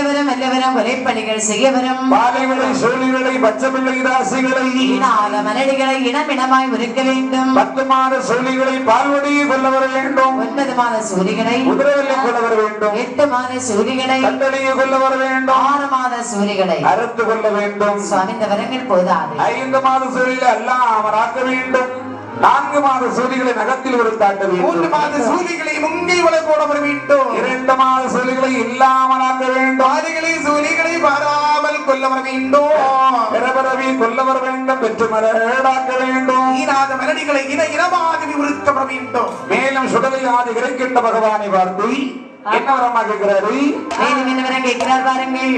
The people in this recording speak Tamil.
வெல்லவரும் வெல்லவரும் கொலைப்பணிகள் செய்யவரும். பாலைகளை சோழிகளை பச்சைப்பிள்ளை ராசிகளை ஈனாத மலடிகளை இனம் இனமாய் உருக்க வேண்டும். பத்து மாத சோழிகளை பால்வடியை கொள்ள வர வேண்டும். ஒன்பது மாத சூரிகளை குதிரைகளை கொள்ள வர வேண்டும். எட்டு மாத சூரிகளை கட்டளையை கொள்ள வர வேண்டும். ஆறு மாத சூரிகளை அறுத்து கொள்ள வேண்டும். சுவாமி இந்த வரங்கள் போதாது. ஐந்து மாத சூழிகளை எல்லாம் அமராக்க வேண்டும். நான்கு மாத சூழிகளை நகத்தில் ஒரு தாட்ட மூன்று வேண்டும். மாத சூலிகளை முங்கை வளை கொல்ல வர வேண்டும் பிறபிறவி கொல்ல வர வேண்டும் பெற்று மலடாக்க வேண்டும். ஈனாத மலடிகளை இன இனமாக விவரிக்க வர வேண்டும். மேலும் சுடலை ஆதி கிடைக்கின்ற பகவானை பார்த்து என்ன வரமா கேட்கிறாரு? மேலும் என்ன வரம் கேட்கிறார் பாருங்கள்.